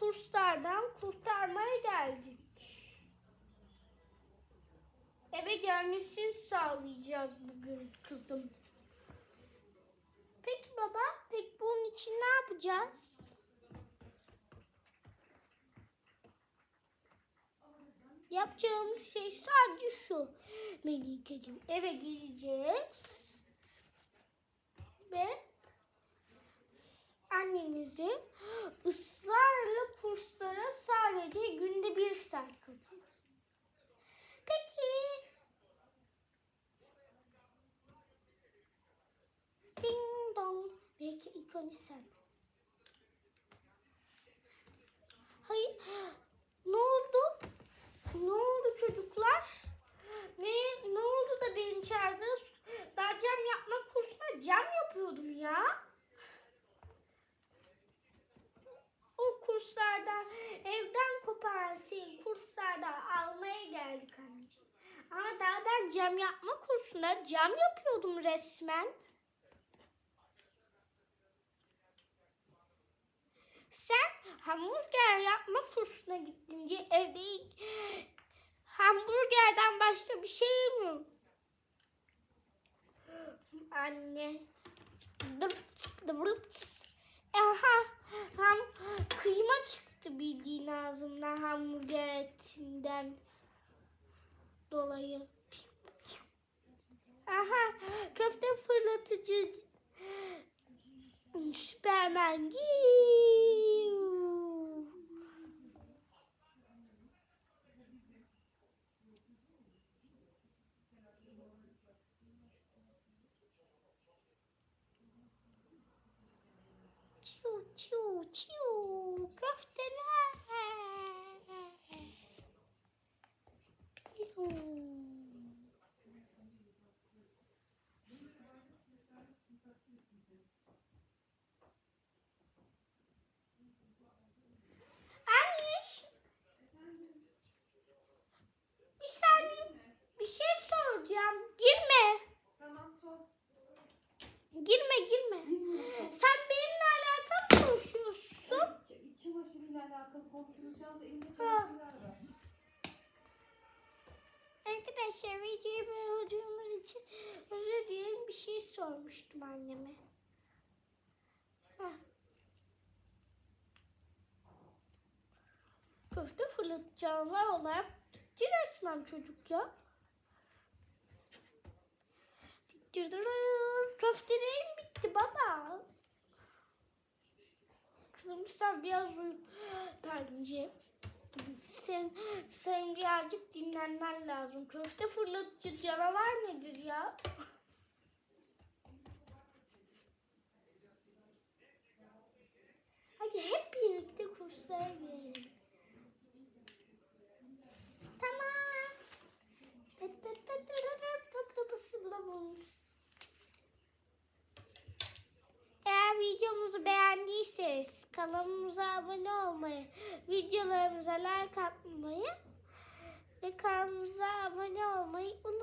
kurslardan kurtarmaya geldik. Eve gelmesini sağlayacağız bugün kızım. Peki baba, peki bunun için ne yapacağız? Yapacağımız şey sadece şu. Melikeciğim eve gireceğiz. Ve annenizi ısrarla kurslara sadece günde bir saat katılmasın. Peki. Ding dong. Belki ilk sen. Hayır. Ne oldu? Ne oldu çocuklar? Ne ne oldu da beni çağırdınız? Daha cam yapma kursuna cam yapıyordum ya. O kurslardan evden koparan seni kurslardan almaya geldik anneciğim. Ama daha cam yapma kursunda cam yapıyordum resmen. Sen hamburger yapma kursuna gittin diye evde hamburgerden başka bir şey yemiyorum. Anne. Dıpts, dıpts. Aha, ham, kıyma çıktı bildiğin ağzımdan hamburger etinden dolayı. Aha, köfte fırlatıcı Süpermen. Çiu çiu çiu köfteler. Piu. Anneş. Bir saniye. Bir şey soracağım. Girme. Tamam sor. Girme girme. Sen benimle alakalı konuşuyorsun. İç çamaşırıyla alakalı konuşacağız. Elimde Ha. çamaşırlar var. Arkadaşlar videoyu böldüğümüz için özür dilerim bir şey sormuştum anneme. Heh. Köfte fırlatacağım var olarak gitti resmen çocuk ya. Dırırır, Köftelerim bitti baba. Kızım sen biraz uyu bence. Sen, sen birazcık dinlenmen lazım. Köfte fırlatıcı canavar nedir ya? Hadi hep videomuzu beğendiyseniz kanalımıza abone olmayı, videolarımıza like atmayı ve kanalımıza abone olmayı unutmayın.